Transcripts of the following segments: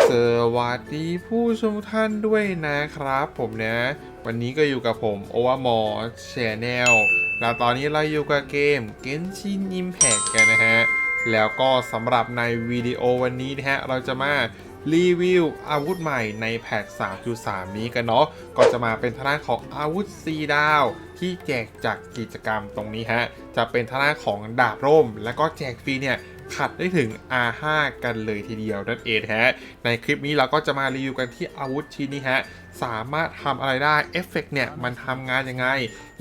สวัสดีผู้ชมท่านด้วยนะครับผมนะ วันนี้ก็อยู่กับผมโอวามอชแนลแล้วตอนนี้เราอยู่กับเกม Genshin Impact กันนะฮะ แล้วก็สำหรับในวิดีโอวันนี้นะฮะ เราจะมารีวิวอาวุธใหม่ในแพท 3.3 นี้กันเนาะ ก็จะมาเป็นทางด้าของอาวุธ 4 ดาว ที่แจกจากกิจกรรมตรงนี้ฮะ จะเป็นทางด้าของดาบร่ม แล้วก็แจกฟรีเนี่ย ขัดได้ถึง R5 กันเลยทีเดียวนั่นเองฮะ ในคลิปนี้เราก็จะมารีวิวกันที่อาวุธชิ้นนี้ฮะ สามารถทำอะไรได้ เอฟเฟกต์เนี่ย มันทำงานยังไง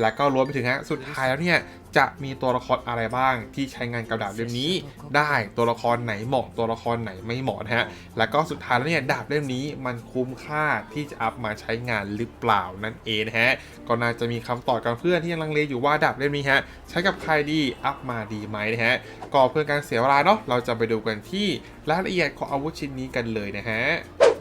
แล้วก็รวมไปถึงฮะ สุดท้ายแล้วเนี่ย จะมีตัวละครอะไรบ้างที่ใช้งานกับดาบเล่มนี้ได้ตัวละครไหนเหมาะตัวละครไหนไม่เหมาะนะฮะแล้วก็สุดท้ายแล้วเนี่ยดาบเล่มนี้มันคุ้มค่าที่จะอัพมาใช้งานหรือเปล่านั่นเองนะฮะก็น่าจะมีคำตอบกับเพื่อนที่ยังลังเลอยู่ว่าดาบเล่มนี้ฮะใช้กับใครดีอัพมาดีไหมนะฮะก็เพื่อการเสียเวลาเนาะเราจะไปดูกันที่รายละเอียดของอาวุธชิ้นนี้กันเลยนะฮะ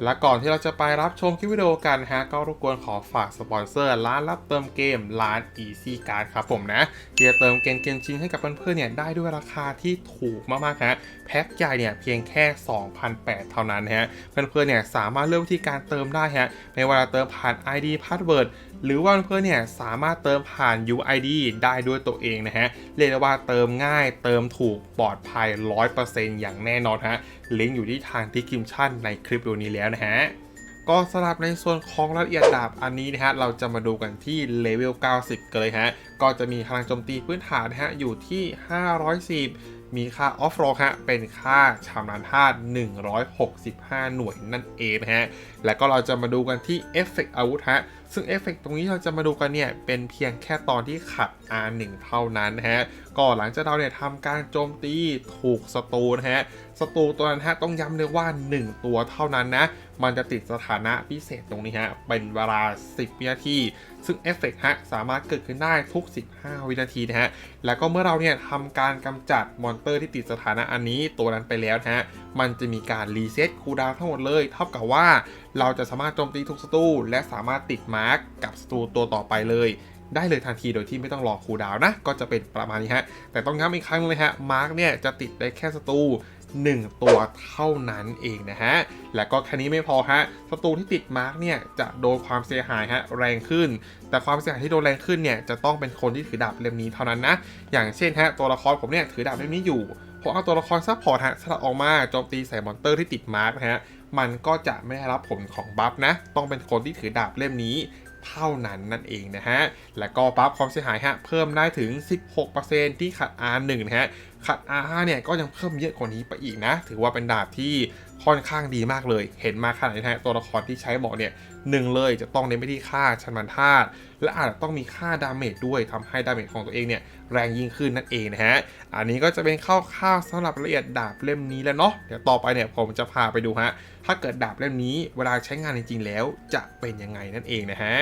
และก่อนที่เราจะไปรับชมคลิปวิดีโอกันฮะ ก็รบกวนขอฝากสปอนเซอร์ร้านรับเติมเกมร้าน Easy Card ครับผมนะที่จะเติมเกมเกมชิงให้กับเพื่อนๆเนี่ยได้ด้วยราคาที่ถูกมากๆฮะแพ็คใหญ่เนี่ยเพียงแค่ 2,800 เท่านั้นฮะเพื่อนๆเนี่ยสามารถเลือกวิธีการเติมได้ฮะไม่ว่าจะเติมผ่าน ID Password หรือว่าเพื่อนเนี่ยสามารถเติมผ่าน UID ได้ด้วยตัวเองนะฮะ เรียกได้ว่าเติมง่ายเติมถูกปลอดภัย 100%อย่างแน่นอนฮะ ลิงก์อยู่ที่ทางที่คิมชั่นในคลิปวิดีโอนี้แล้วนะฮะก็สำหรับในส่วนของรายละเอียดดาบอันนี้นะฮะ เราจะมาดูกันที่เลเวล 90 กันเลยฮะ ก็จะมีพลังโจมตีพื้นฐานนะฮะ อยู่ที่ 510 มีค่าออฟโรฮะเป็นค่าชำนาญธาตุ165 หน่วยนั่นเองนะฮะ แล้วก็เราจะมาดูกันที่เอฟเฟกต์อาวุธฮะ ซึ่งเอฟเฟกต์ตรงนี้เราจะมาดูกันเนี่ย เป็นเพียงแค่ตอนที่ขัด R1 เท่านั้นนะฮะ ก็หลังจากเราเนี่ยทำการโจมตีถูกศัตรูนะฮะศัตรูตัวนั้นฮะต้องย้ำเลยว่า 1 ตัวเท่านั้นนะ มันจะติดสถานะพิเศษตรงนี้ฮะ เป็นเวลา 10วินาที ซึ่งเอฟเฟกต์ฮะสามารถเกิดขึ้นได้ทุก 15 วินาทีนะฮะ แล้วก็เมื่อเราเนี่ยทำการกำจัดมอนเตอร์ที่ติดสถานะอันนี้ตัวนั้นไปแล้วนะฮะ มันจะมีการรีเซ็ตคูดาวทั้งหมดเลย เท่ากับว่าเราจะสามารถโจมตีทุกศัตรูและสามารถติดมาร์กกับศัตรูตัวต่อไปเลยได้เลยทันทีโดยที่ไม่ต้องรอคูดาวน์นะก็จะเป็นประมาณนี้ฮะ แต่ต้องย้ำอีกครั้งเลยฮะมาร์กเนี่ยจะติดได้แค่ศัตรู 1 ตัวเท่านั้นเองนะฮะ และก็แค่นี้ไม่พอฮะศัตรูที่ติดมาร์กเนี่ยจะโดนความเสียหายฮะแรงขึ้น แต่ความเสียหายที่โดนแรงขึ้นเนี่ยจะต้องเป็นคนที่ถือดาบเล่มนี้เท่านั้นนะ อย่างเช่นฮะตัวละครผมเนี่ยถือดาบเล่มนี้อยู่ผมเอาตัวละครซัพพอร์ตฮะสลัดออกมาโจมตีใส่มอนเตอร์ที่ติดมาร์กนะฮะมันก็จะไม่ได้รับผลของบัฟนะ ต้องเป็นคนที่ถือดาบเล่มนี้เท่านั้นนั่นเองนะฮะ และก็บัฟความเสียหายฮะเพิ่มได้ถึง 16%ที่ขัด R1 นะฮะ ขัด R5 เนี่ยก็ยังเพิ่มเยอะกว่านี้ไปอีกนะ ถือว่าเป็นดาบที่ค่อนข้างดีมากเลย เห็นมาขนาดนี้ตัวละครที่ใช้บอกเนี่ยหนึ่งเลยจะต้องเน้นไปที่ค่าชันมันธาตุและอาจจะต้องมีค่าดาเมจด้วยทำให้ดาเมจของตัวเองเนี่ยแรงยิ่งขึ้นนั่นเองนะฮะ อันนี้ก็จะเป็นข้อคร่าวสำหรับรายละเอียดดาบเล่มนี้แล้วเนาะ เดี๋ยวต่อไปเนี่ยผมจะพาไปดูฮะ ถ้าเกิดดาบเล่มนี้เวลาใช้งานจริงๆแล้วจะเป็นยังไงนั่นเองนะฮะ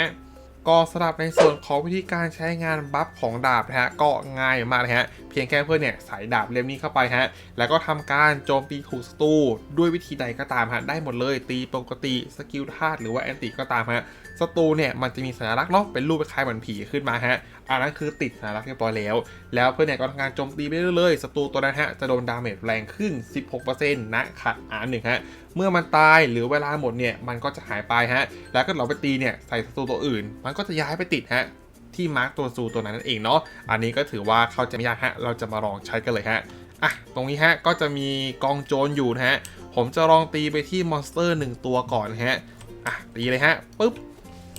ก็สำหรับในส่วนของวิธีการใช้งานบัฟของดาบนะฮะก็ง่ายมากเลยฮะเพียงแค่เพื่อนเนี่ยใส่ดาบเล่มนี้เข้าไปฮะแล้วก็ทำการโจมตีถูกศัตรูด้วยวิธีใดก็ตามฮะได้หมดเลยตีปกติสกิลธาตุหรือว่าแอนติก็ตามฮะศัตรูเนี่ยมันจะมีสัญลักษณ์เนาะเป็นรูปคล้ายเหมือนผีขึ้นมาฮะ อันนั้นคือติดสัญลักเรียบร้อยแล้ว แล้วเพื่อนเนี่ยก็ทำการโจมตีไปเรื่อยๆศัตรูตัวนั้นฮะจะโดนดาเมจแรงขึ้น 16%นะขัดอาหนึ่งฮะเมื่อมันตายหรือเวลาหมดเนี่ยมันก็จะหายไปฮะแล้วก็เราไปตีเนี่ยใส่ศัตรูตัวอื่น มันก็จะย้ายไปติดฮะที่มาร์กตัวศัตรูตัวนั้นนั่นเองเนาะอันนี้ก็ถือว่าเข้าใจไม่ยากฮะเราจะมาลองใช้กันเลยฮะอะตรงนี้ฮะก็จะมีกองโจรอยู่นะฮะผมจะลองตีไปที่มอนสเตอร์หนึ่งตัวก่อนฮะอะตีเลยฮะปุ๊บ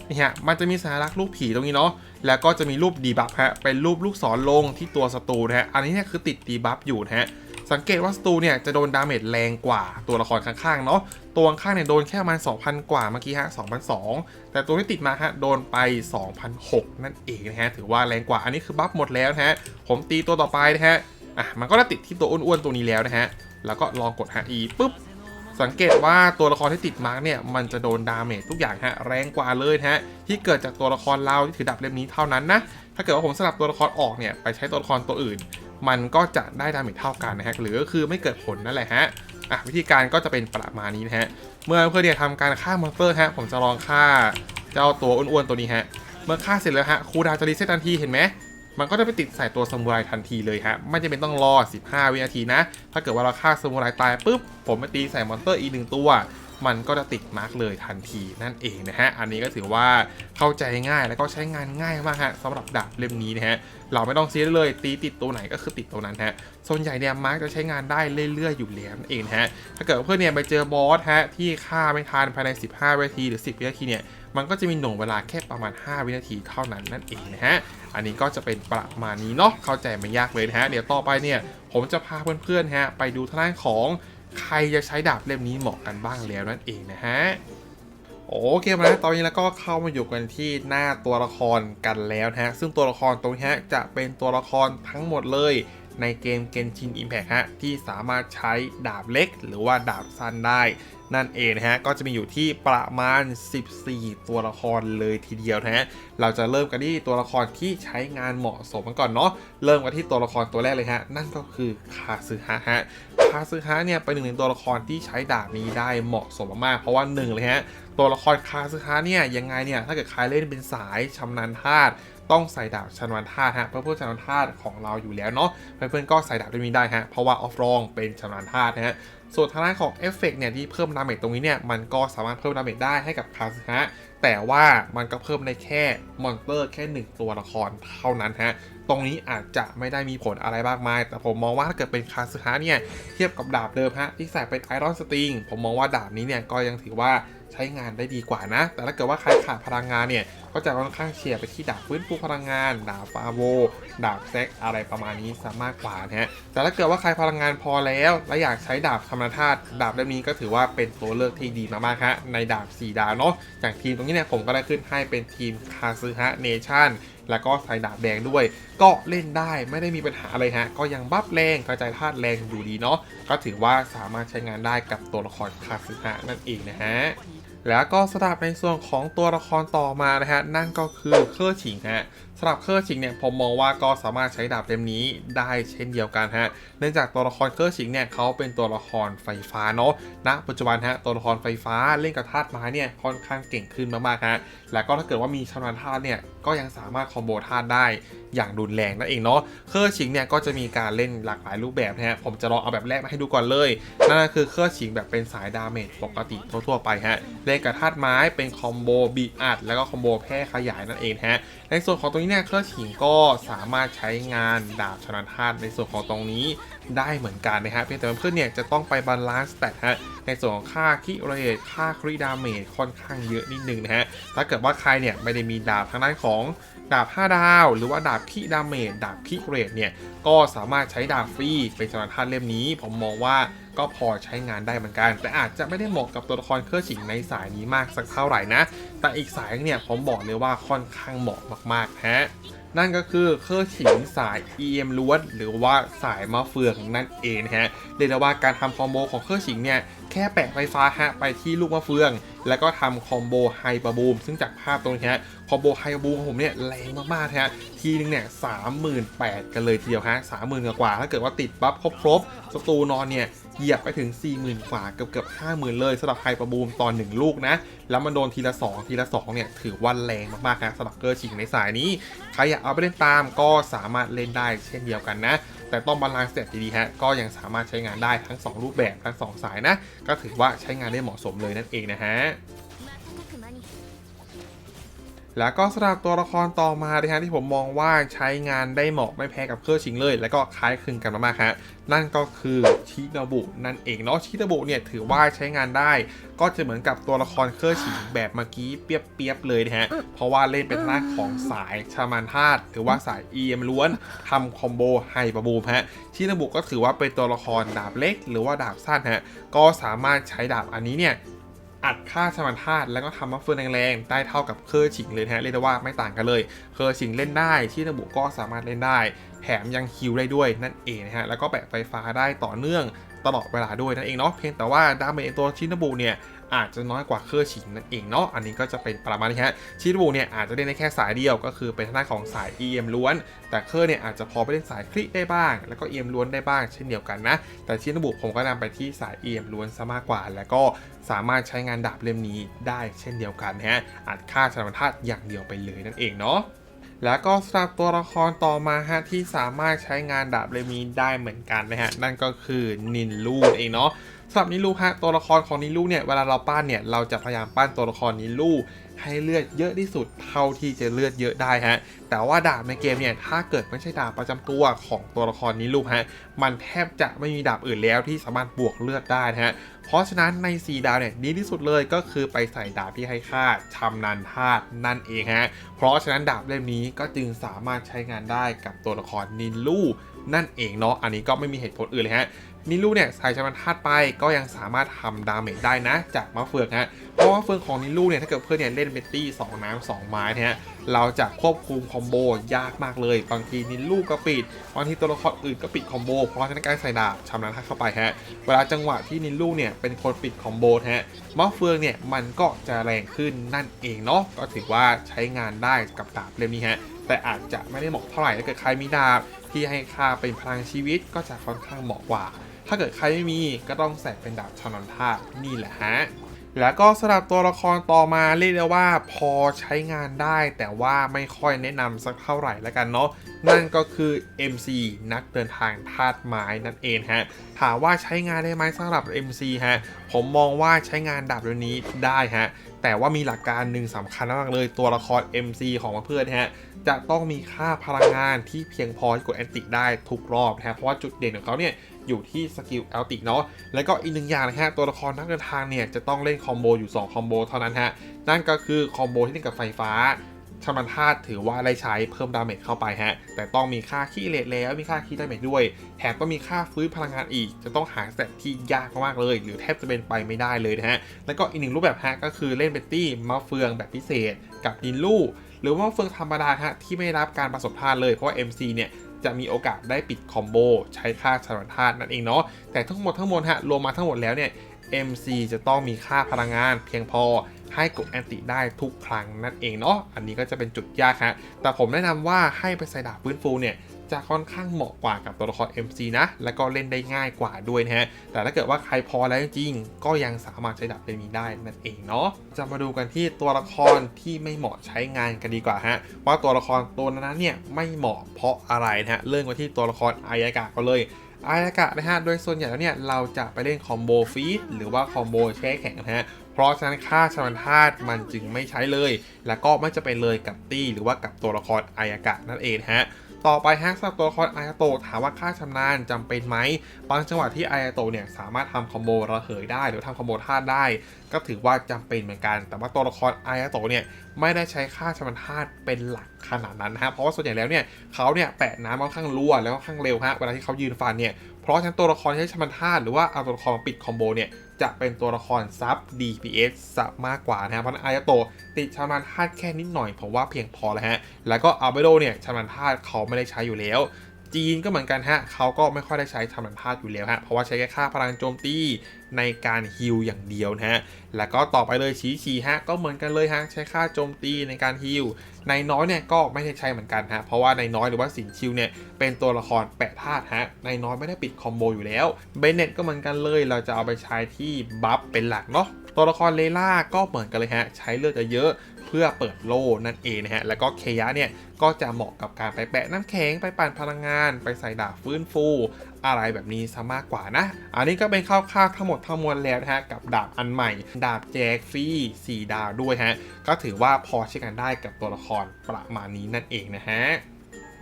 นี่ฮะมันจะมีสัญลักษณ์รูปผีตรงนี้เนาะ แล้วก็จะมีรูปดีบัฟฮะ เป็นรูปลูกศรลงที่ตัวศัตรูนะฮะ อันนี้เนี่ยคือติดดีบัฟอยู่นะฮะ สังเกตว่าศัตรูเนี่ยจะโดนดาเมจแรงกว่าตัวละครข้างๆเนาะ ตัวข้างเนี่ยโดนแค่ประมาณ2,000 กว่าเมื่อกี้ฮะ2,002แต่ตัวที่ติดมาฮะโดนไป2,006นั่นเองนะฮะ ถือว่าแรงกว่า อันนี้คือบัฟหมดแล้วนะฮะ ผมตีตัวต่อไปนะฮะ อะ มันก็จะติดที่ตัวอ้วนๆตัวนี้แล้วนะฮะ แล้วก็ลองกดฮะ E ปุ๊บ สังเกตว่าตัวละครที่ติดมาร์กเนี่ยมันจะโดนดาเมจทุกอย่างฮะแรงกว่าเลยฮะที่เกิดจากตัวละครเราที่ถือดาบเล่มนี้เท่านั้นนะถ้าเกิดว่าผมสลับตัวละครออกเนี่ยไปใช้ตัวละครตัวอื่น มันก็จะได้ดาเมจเท่ากันนะฮะหรือก็คือไม่เกิดผลนั่นแหละฮะอะวิธีการก็จะเป็นประมาณนี้นะฮะเมื่อเพื่อนเนี่ยทำการฆ่ามอนสเตอร์ฮะผมจะลองฆ่าเจ้าตัวอ้วนๆตัวนี้ฮะเมื่อฆ่าเสร็จแล้วฮะครูดาวจะรีเซ็ตทันทีเห็นไหม มันก็จะไปติดใส่ตัวซามูไรทันทีเลยฮะ ไม่จำเป็นต้องรอ 15 วินาทีนะ ถ้าเกิดว่าเราฆ่าซามูไรตายปุ๊บ ผมไปตีใส่มอนสเตอร์อีกหนึ่งตัว มันก็จะติดมาร์กเลยทันทีนั่นเองนะฮะ อันนี้ก็ถือว่าเข้าใจง่ายแล้วก็ใช้งานง่ายมากฮะสำหรับดาบเล่มนี้นะฮะ เราไม่ต้องเสียเลย ตีติดตัวไหนก็คือติดตัวนั้นฮะ ส่วนใหญ่เนี่ยมาร์กจะใช้งานได้เรื่อยๆอยู่แล้วนั่นเองนะฮะ ถ้าเกิดเพื่อนเนี่ยไปเจอบอสฮะที่ฆ่าไม่ทันภายใน 15วินาทีหรือ 10วินาทีเนี่ย มันก็จะมีหน่วงเวลาแค่ประมาณ 5 วินาทีเท่านั้นนั่นเองนะฮะ อันนี้ก็จะเป็นประมาณนี้เนาะ เข้าใจไม่ยากเลยนะฮะ เดี๋ยวต่อไปเนี่ยผมจะพาเพื่อนๆฮะไปดูทางด้านของใครจะใช้ดาบเล่มนี้เหมาะกันบ้างแล้วนั่นเองนะฮะโอเคมาแล้วตอนนี้แล้วก็เข้ามาอยู่กันที่หน้าตัวละครกันแล้วนะฮะ ซึ่งตัวละครตรงนี้ฮะจะเป็นตัวละครทั้งหมดเลย ในเกม Genshin Impact ฮะที่สามารถใช้ดาบเล็ก หรือว่าดาบสั้นได้ นั่นเองนะฮะก็จะมีอยู่ที่ประมาณ 14 ตัวละครเลยทีเดียวนะฮะเราจะเริ่มกันที่ตัวละครที่ใช้งานเหมาะสมกันก่อนเนาะเริ่มกันที่ตัวละครตัวแรกเลยฮะนั่นก็คือคาซึฮะฮะคาซึฮะเนี่ยเป็นหนึ่งในตัวละครที่ใช้ดาบนี้ได้เหมาะสมมากเพราะว่าหนึ่งเลยฮะตัวละครคาซึฮะเนี่ยยังไงเนี่ยถ้าเกิดใครเล่นเป็นสายชำนาญธาตุ ต้องใส่ดาบชำนาญธาตุฮะเพื่อเพื่อชำนาญธาตุของเราอยู่แล้วเนาะเพื่อนๆก็ใส่ดาบเล่มนี้ได้ฮะเพราะว่าออฟรองเป็นชำนาญธาตุนะฮะส่วนทางด้านของเอฟเฟกเนี่ยที่เพิ่มดาเมจตรงนี้เนี่ยมันก็สามารถเพิ่มดาเมจได้ให้กับคาซึฮะแต่ว่ามันก็เพิ่มได้แค่มอนสเตอร์แค่หนึ่งตัวละครเท่านั้นฮะตรงนี้อาจจะไม่ได้มีผลอะไรมากมาย แต่ผมมองว่าถ้าเกิดเป็นคาซึฮะเนี่ยเทียบกับดาบเดิมฮะที่ใส่เป็นไอรอนสติงผมมองว่าดาบนี้เนี่ยก็ยังถือว่าใช้งานได้ดีกว่านะ แต่ถ้าเกิดว่าใครขาดพลังงานเนี่ยก็จะค่อนข้างเชียร์ไปที่ดาบฟื้นฟูพลังงาน ดาบฟาโว ดาบแซกอะไรประมาณนี้ซะมากกว่านะฮะ แต่ถ้าเกิดว่าใครพลังงานพอแล้ว และอยากใช้ดาบธรรมธาตุดาบเล่มนี้ก็ถือว่าเป็นตัวเลือกที่ดีมากๆฮะในดาบ 4 ดาวเนาะอย่างทีมตรงนี้เนี่ยผมก็ได้ขึ้นให้เป็นทีมคาซึฮะเนชั่นแล้วก็ใส่ดาบแดงด้วย ก็เล่นได้ไม่ได้มีปัญหาอะไรฮะ ก็ยังบัฟแรงกระจายธาตุแรงอยู่ดีเนาะก็ถือว่าสามารถใช้งานได้กับตัวละครคาซึฮะนั่นเองนะฮะแล้วก็สำหรับในส่วนของตัวละครต่อมานะฮะนั่นก็คือเคอร์ชิงฮะ สำหรับเคอร์ชิงเนี่ยผมมองว่าก็สามารถใช้ดาบเล่มนี้ได้เช่นเดียวกันฮะ เนื่องจากตัวละครเคอร์ชิงเนี่ยเขาเป็นตัวละครไฟฟ้าเนาะณปัจจุบันฮะตัวละครไฟฟ้าเล่นกับธาตุไม้เนี่ยค่อนข้างเก่งขึ้นมากๆฮะแล้วก็ถ้าเกิดว่ามีชำนาญธาตุเนี่ยก็ยังสามารถคอมโบธาตุได้อย่างรุนแรงนั่นเองเนาะเคอร์ชิงเนี่ยก็จะมีการเล่นหลากหลายรูปแบบนะฮะผมจะลองเอาแบบแรกมาให้ดูก่อนเลยนั่นก็คือเครื่องฉิงแบบเป็นสายดาเมจปกติทั่วๆไปฮะเล่นกับธาตุไม้เป็นคอมโบบีอัดแล้วก็คอมโบแพร่ขยายนั่นเองฮะในส่วนของตรงนี้เนี่ยเครื่องฉิงก็สามารถใช้งานดาบชนวนธาตุในส่วนของตรงนี้ได้เหมือนกันนะฮะเพียงแต่ว่าเพื่อนเนี่ยจะต้องไปบาลานซ์สเตตฮะในส่วนของค่าคิเรทค่าคริดาเมจค่อนข้างเยอะนิดนึงนะฮะถ้าเกิดว่าใครเนี่ยไม่ได้มีดาบทางด้านของดาบ 5 ดาว หรือว่าดาบคิดาเมจดาบคิเรทเนี่ยก็สามารถใช้ดาบฟรีเป็นชนวนธาตุเล่มนี้ ผมมองว่า ก็พอใช้งานได้เหมือนกัน แต่อาจจะไม่ได้เหมาะกับตัวละครเครื่องฉิงในสายนี้มากสักเท่าไหร่นะ แต่อีกสายเนี่ยผมบอกเลยว่าค่อนข้างเหมาะมากๆฮะนั่นก็คือเครื่องฉิงสาย EM ล้วนหรือว่าสายมะเฟืองนั่นเองนะฮะเรียกได้ว่าการทำคอมโบของเครื่องฉิงเนี่ยแค่แปะไฟฟ้าฮะไปที่ลูกมะเฟือง แล้วก็ทำคอมโบไฮปะบูมซึ่งจากภาพตรงนี้ฮะคอมโบไฮปะบูมของผมเนี่ยแรงมากๆฮะทีนึงเนี่ยสามหมื่นแปดกันเลยทีเดียวฮะสามหมื่นกว่าถ้าเกิดว่าติดบัฟครบๆสตูนอนเนี่ย เหยียบไปถึง 40,000 กว่าเกือบเกือบ50,000 เลยสำหรับไฮประบูมตอน 1 ลูกนะ แล้วมันโดนทีละ 2 ทีละ 2 เนี่ย ถือว่าแรงมากๆนะสำหรับเกอร์ชิงในสายนี้ ใครอยากเอาไปเล่นตามก็สามารถเล่นได้เช่นเดียวกันนะ แต่ต้องบาลานซ์เสร็จดีๆฮะก็ยังสามารถใช้งานได้ทั้ง 2 รูปแบบทั้ง 2 สายนะ ก็ถือว่าใช้งานได้เหมาะสมเลยนั่นเองนะฮะ แล้วก็สำหรับตัวละครต่อมานะฮะที่ผมมองว่าใช้งานได้เหมาะไม่แพ้กับเครื่องชิงเลย แล้วก็คล้ายคลึงกันมากๆฮะนั่นก็คือชินาบุนั่นเองเนาะชินาบุเนี่ยถือว่าใช้งานได้ ก็จะเหมือนกับตัวละครเครื่องชิงแบบเมื่อกี้เปียบๆเลยนะฮะเพราะว่าเล่นเป็นหน้าของสายชามันธาตุหรือว่าสาย EM ล้วนทำคอมโบไฮปะบูมฮะชินาบุก็ถือว่าเป็นตัวละครดาบเล็ก หรือว่าดาบสั้นฮะก็สามารถใช้ดาบอันนี้เนี่ย อัดค่าสมรรถาตุแล้วก็ทำมัฟเฟิลแรงๆ ได้เท่ากับเคอร์ชิงเลยนะฮะเรียกได้ว่าไม่ต่างกันเลย เคอร์ชิงเล่นได้ที่ระบุก็สามารถเล่นได้ แถมยังฮิลได้ด้วยนั่นเองนะฮะแล้วก็แบะไฟฟ้าได้ต่อเนื่องตลอดเวลาด้วยนั่นเองเนาะเพียงแต่ว่าดาเมจตัวชินบุเนี่ย อาจจะน้อยกว่าเคอร์ชิงนั่นเองเนาะอันนี้ก็จะเป็นประมาณนี้ฮะชินบุเนี่ยอาจจะเล่นได้แค่สายเดียวก็คือเป็นทางด้านของสาย EM ล้วน แต่เคอร์เนี่ยอาจจะพอไปเล่นสายคลิได้บ้าง แล้วก็ EM ล้วนได้บ้างเช่นเดียวกันนะ แต่ชินบุผมก็นำไปที่สาย EM ล้วนซะมากกว่า แล้วก็สามารถใช้งานดาบเล่มนี้ได้เช่นเดียวกันนะฮะอัดค่าชนวนธาตุอย่างเดียวไปเลยนั่นเองเนาะแล้วก็สำหรับตัวละครต่อมาฮะที่สามารถใช้งานดาบเลมีได้เหมือนกันนะฮะ นั่นก็คือนินลูนเองเนาะ สำหรับนิลูฮะตัวละครของนิลูเนี่ยเวลาเราปั้นเนี่ยเราจะพยายามปั้นตัวละครนิลูให้เลือดเยอะที่สุดเท่าที่จะเลือดเยอะได้ฮะ แต่ว่าดาบในเกมเนี่ยถ้าเกิดไม่ใช่ดาบประจำตัวของตัวละครนิลูกฮะ มันแทบจะไม่มีดาบอื่นแล้วที่สามารถบวกเลือดได้ฮะ เพราะฉะนั้นใน 4 ดาวเนี่ยดีที่สุดเลยก็คือไปใส่ดาบที่ให้ค่าชำนาญธาตุนั่นเองฮะ เพราะฉะนั้นดาบเล่มนี้ก็จึงสามารถใช้งานได้กับตัวละครนิลูนั่นเองเนาะ อันนี้ก็ไม่มีเหตุผลอื่นเลยฮะนิลูเนี่ยใส่ชมันธาตุไปก็ยังสามารถทำดาเมจได้นะ จากมะเฟืองฮะเพราะว่าเฟืองของนิลูเนี่ยถ้าเกิดเพื่อนเนี่ยเล่นเบตตี้สองน้ำสองไม้เนี่ยฮะเราจะควบคุมคอมโบยากมากเลย บางทีนิลูก็ปิดบางทีตัวละครอื่นก็ปิดคอมโบเพราะฉะนั้นการใส่ดาบชำนาญธาตุเข้าไปฮะเวลาจังหวะที่นิลูเนี่ยเป็นคนปิดคอมโบฮะมะเฟืองเนี่ยมันก็จะแรงขึ้นนั่นเองเนาะก็ถือว่าใช้งานได้กับดาบเล่มนี้ฮะแต่อาจจะไม่ได้เหมาะเท่าไหร่ถ้าเกิดใครมีดาบที่ให้ค่าเป็นพลังชีวิตก็จะค่อนข้างเหมาะกว่า ถ้าเกิดใครไม่มีก็ต้องใส่เป็นดาบชานันท่าตุนี่แหละฮะแล้วก็สำหรับตัวละครต่อมาเรียกได้ว่าพอใช้งานได้ แต่ว่าไม่ค่อยแนะนำสักเท่าไหร่แล้วกันเนาะนั่นก็คือ MC นักเดินทางธาตุไม้นั่นเองฮะถามว่าใช้งานได้ไหมสำหรับ MC ฮะผมมองว่าใช้งานดาบตัวนี้ได้ฮะ แต่ว่ามีหลักการหนึ่งสำคัญมากเลยตัวละคร MC ของเพื่อนฮะจะต้องมีค่าพลังงานที่เพียงพอที่กดแอนติได้ทุกรอบนะฮะเพราะว่าจุดเด่นของเขาเนี่ยอยู่ที่สกิลแอลติเนาะแล้วก็อีกหนึ่งอย่างนะฮะตัวละครนักเดินทางเนี่ยจะต้องเล่นคอมโบอยู่ 2 คอมโบเท่านั้นฮะนั่นก็คือคอมโบที่เล่นกับไฟฟ้า ชำนธาตุถือว่าได้ใช้เพิ่มดาเมจเข้าไปฮะ แต่ต้องมีค่าขี้เลทแล้วมีค่าขี้ดาเมจด้วย แถมต้องมีค่าฟื้นพลังงานอีก จะต้องหาสเตตที่ยากมากเลย หรือแทบจะเป็นไปไม่ได้เลยนะฮะ แล้วก็อีกหนึ่งรูปแบบฮะก็คือเล่นเบตตี้มะเฟืองแบบพิเศษ กับดินลูหรือว่าเฟืองธรรมดาฮะที่ไม่รับการผสมธาตุเลยเพราะว่า MC เนี่ยจะมีโอกาสได้ปิดคอมโบใช้ค่าชนวนธาตุนั่นเองเนาะแต่ทั้งหมดทั้งมวลฮะรวมมาทั้งหมดแล้วเนี่ย MC จะต้องมีค่าพลังงานเพียงพอ ให้กดแอนติได้ทุกครั้งนั่นเองเนาะ อันนี้ก็จะเป็นจุดยากฮะ แต่ผมแนะนำว่าให้ไปใส่ดาบฟื้นฟูเนี่ยจะค่อนข้างเหมาะกว่ากับตัวละคร MC นะ แล้วก็เล่นได้ง่ายกว่าด้วยนะฮะ แต่ถ้าเกิดว่าใครพอแล้วจริงก็ยังสามารถใช้ดับเป็นมีได้นั่นเองเนาะ จะมาดูกันที่ตัวละครที่ไม่เหมาะใช้งานกันดีกว่าฮะ ว่าตัวละครตัวนั้นเนี่ยไม่เหมาะเพราะอะไรนะฮะ เริ่มกันที่ตัวละครอายากะก็เลยอายากะนะฮะ โดยส่วนใหญ่แล้วเนี่ยเราจะไปเล่นคอมโบฟีดหรือว่าคอมโบแช่แข็งนะฮะ ราะฉะนั้นค่าชมันธาตุมันจึงไม่ใช้เลย แล้วก็ไม่จะเป็นเลยกับตี้หรือว่ากับตัวละครไอายากะนั่นเองฮะต่อไปฮะสำหรับตัวละครไอายาโตถามว่าค่าชำนาญจำเป็นไหมบางจังหวะที่ไอายาโตเนี่ยสามารถทำคอมโบระเหยได้ หรือทำคอมโบธาตุได้ ก็ถือว่าจำเป็นเหมือนกัน แต่ว่าตัวละครไอายาโตเนี่ยไม่ได้ใช้ค่าชำนาญธาตุเป็นหลักขนาดนั้นนะฮะเพราะว่าส่วนใหญ่แล้วเนี่ยเขาเนี่ยแปะน้ำค่อนข้างรั่วแล้วค่อนข้างเร็วฮะเวลาที่เขายืนฟันเนี่ย ราะฉะนั้นตัวละครที่ใช้ชำนธาตุหรือว่าเอาตัวละครมาปิดคอมโบเนี่ยจะเป็นตัวละครซับ DPS ซับมากกว่านะครับเพราะฉะนั้นอายาโตติดชำนาญธาตุแค่นิดหน่อยผมว่าเพียงพอแล้วฮะ แล้วก็อัลเบโดเนี่ยชำนาญธาตุเขาไม่ได้ใช้อยู่แล้ว จีนก็เหมือนกันฮะเขาก็ไม่ค่อยได้ใช้ชำนาญธาตุอยู่แล้วฮะเพราะว่าใช้แค่ค่าพลังโจมตีในการฮิลอย่างเดียวนะฮะแล้วก็ต่อไปเลยชีชีฮะก็เหมือนกันเลยฮะใช้ค่าโจมตีในการฮิลในน้อยเนี่ยก็ไม่ได้ใช้เหมือนกันฮะเพราะว่าในน้อยหรือว่าสินชิวเนี่ยเป็นตัวละครแปะธาตุฮะในน้อยไม่ได้ปิดคอมโบอยู่แล้วเบนเน็ตก็เหมือนกันเลย เราจะเอาไปใช้ที่บัฟเป็นหลักเนาะตัวละครเลล่าก็เหมือนกันเลยฮะใช้เลือดจะเยอะ เพื่อเปิดโล่นั่นเองนะฮะ แล้วก็เคยะเนี่ยก็จะเหมาะกับการไปแปะน้ำแข็งไปปั่นพลังงาน ไปใส่ดาบฟื้นฟู อะไรแบบนี้ซะมากกว่านะ อันนี้ก็เป็นคร่าวๆทั้งหมดทั้งมวลแล้วนะฮะ กับดาบอันใหม่ ดาบแจกฟรี4ดาวด้วยฮะ ก็ถือว่าพอใช้กันได้กับตัวละครประมาณนี้นั่นเองนะฮะ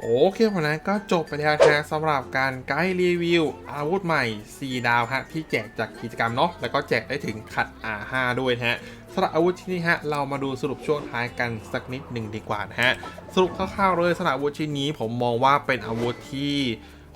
โอเคผมนั้นก็จบไปแล้วนะสำหรับการไกด์รีวิว อาวุธใหม่ 4 ดาวฮะที่แจกจากกิจกรรมเนาะแล้วก็แจกได้ถึงขัด R5 ด้วยนะฮะำหรับอาวุธชิ้นนี้ฮะเรามาดูสรุปช่วงท้ายกันสักนิดหนึ่งดีกว่านะฮะสรุปคร่าวๆเลยสำหรับอาวุธชิ้นนี้ผมมองว่าเป็นอาวุธที่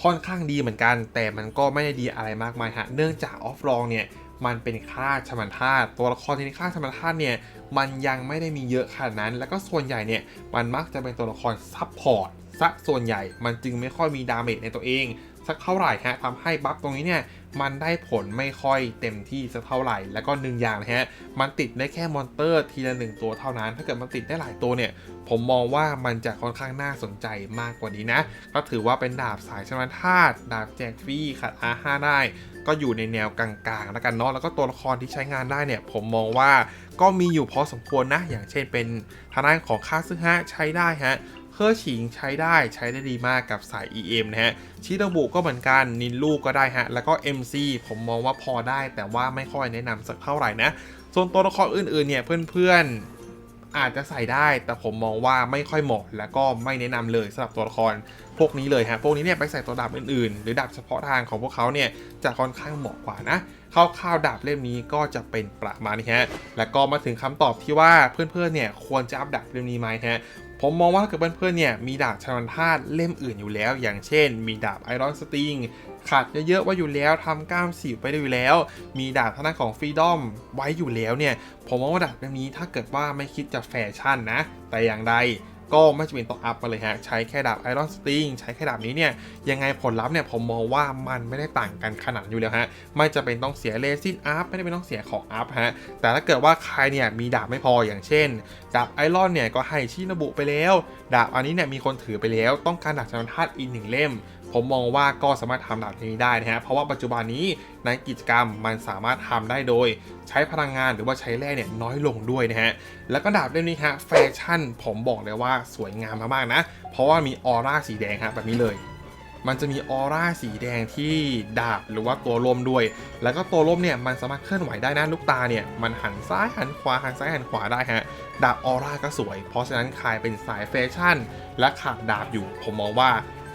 ค่อนข้างดีเหมือนกัน แต่มันก็ไม่ได้ดีอะไรมากมายฮะเนื่องจากออฟลองเนี่ยมันเป็นค่าชมันธาตุตัวละครที่มีค่าชมันธาตุเนี่ยมันยังไม่ได้มีเยอะขนาดนั้น แล้วก็ส่วนใหญ่เนี่ยมันมักจะเป็นตัวละครซับพอร์ตซะส่วนใหญ่มันจึงไม่ค่อยมีดาเมจในตัวเองสักเท่าไหร่ฮะทำให้บัฟตรงนี้เนี่ย มันได้ผลไม่ค่อยเต็มที่สักเท่าไหร่ แล้วก็หนึ่งอย่างนะฮะ มันติดได้แค่มอนเตอร์ทีละหนึ่งตัวเท่านั้น ถ้าเกิดมันติดได้หลายตัวเนี่ย ผมมองว่ามันจะค่อนข้างน่าสนใจมากกว่านี้นะ ก็ถือว่าเป็นดาบสายชมันธาตุดาบแจกฟรีขัดอาห้าได้ ก็อยู่ในแนวกลางๆแล้วกันเนาะ แล้วก็ตัวละครที่ใช้งานได้เนี่ย ผมมองว่าก็มีอยู่พอสมควรนะ อย่างเช่นเป็นทางด้านของคาซึฮะใช้ได้ฮะ เคอร์ฉิงใช้ได้ใช้ได้ดีมากกับสาย EM นะฮะ ชิโดบุก็เหมือนกัน นินลูกก็ได้ฮะ แล้วก็ MC ผมมองว่าพอได้แต่ว่าไม่ค่อยแนะนำสักเท่าไหร่นะ ส่วนตัวละครอื่นๆเนี่ยเพื่อนๆอาจจะใส่ได้แต่ผมมองว่าไม่ค่อยเหมาะแล้วก็ไม่แนะนำเลยสำหรับตัวละครพวกนี้เลยฮะ พวกนี้เนี่ยไปใส่ตัวดาบอื่นๆ หรือดาบเฉพาะทางของพวกเขาเนี่ยจะค่อนข้างเหมาะกว่านะคร่าวๆดาบเล่มนี้ก็จะเป็นประมาณนี้ฮะ แล้วก็มาถึงคำตอบที่ว่าเพื่อนๆเนี่ยควรจะอัพดาบเล่มนี้ไหมฮะ ผมมองว่าถ้าเกิดเพื่อนๆเนี่ยมีดาบชนวนธาตุเล่มอื่นอยู่แล้ว อย่างเช่น มีดาบไอรอนสติงขัดเยอะๆไว้อยู่แล้วทำกล้ามสีไปได้อยู่แล้ว มีดาบทางด้านของฟรีดอมไว้อยู่แล้วเนี่ยผมมองว่าดาบเล่มนี้ถ้าเกิดว่าไม่คิดจะแฟชั่นนะ แต่อย่างใด ก็ไม่จำเป็นต้องอัพมาเลยฮะ ใช้แค่ดาบไอรอนสติงใช้แค่ดาบนี้เนี่ย ยังไงผลลัพธ์เนี่ยผมมองว่ามันไม่ได้ต่างกันขนาดอยู่แล้วฮะ ไม่จะเป็นต้องเสียเลซินอัพไม่ได้เป็นต้องเสียของอัพฮะ แต่ถ้าเกิดว่าใครเนี่ยมีดาบไม่พออย่างเช่น ดาบไอรอนเนี่ยก็ให้ชินบุไปแล้ว ดาบอันนี้เนี่ยมีคนถือไปแล้ว ต้องการดาบจำนวนธาตุอีกหนึ่งเล่ม ผมมองว่าก็สามารถทำดาบนี้ได้นะฮะเพราะว่าปัจจุบันนี้ในกิจกรรมมันสามารถทำได้โดย ใช้พลังงานหรือว่าใช้แร่เนี่ยน้อยลงด้วยนะฮะแล้วก็ดาบเล่มนี้ฮะแฟชั่นผมบอกเลยว่าสวยงามมากๆนะ เพราะว่ามีออร่าสีแดงฮะแบบนี้เลยมันจะมีออร่าสีแดงที่ดาบหรือว่าตัวร่มด้วย แล้วก็ตัวร่มเนี่ยมันสามารถเคลื่อนไหวได้นะลูกตาเนี่ยมันหันซ้ายหันขวาหันซ้ายหันขวาได้ฮะ ดาบออร่าก็สวย เพราะฉะนั้นใครเป็นสายแฟชั่น และขาดดาบอยู่ ผมมองว่า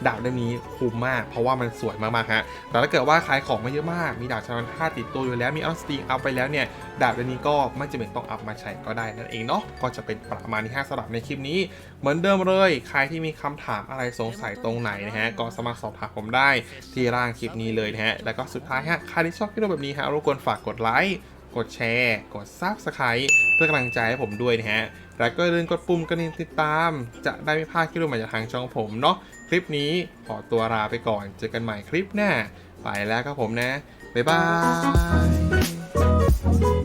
ดาบเล่มนี้คุ้มมาก เพราะว่ามันสวยมากๆฮะแต่ถ้าเกิดว่าขายของไม่เยอะมาก มีดาบชนวนธาตุติดตัวอยู่แล้วมีออสตีอัพไปแล้วเนี่ยดาบเล่มนี้ก็ไม่จำเป็นต้องอัพมาใช้ก็ได้นั่นเองเนาะก็จะเป็นประมาณที่5สำหรับในคลิปนี้ เหมือนเดิมเลยใครที่มีคำถามอะไรสงสัยตรงไหนนะฮะก็สามารถสอบถามผมได้ที่ร่างคลิปนี้เลยนะฮะแล้วก็สุดท้ายฮะใครที่ชอบคลิปแบบนี้ฮะรบกวนฝากกดไลค์ กดแชร์ กด Subscribe เพื่อกำลังใจให้ผมด้วยนะฮะ แล้วก็อย่าลืมกดปุ่มกระดิ่งติดตาม จะได้ไม่พลาดคลิปใหม่จากทางช่องผมเนาะ คลิปนี้ขอตัวลาไปก่อน เจอกันใหม่คลิปหน้า ไปแล้วครับผมนะ บ๊ายบาย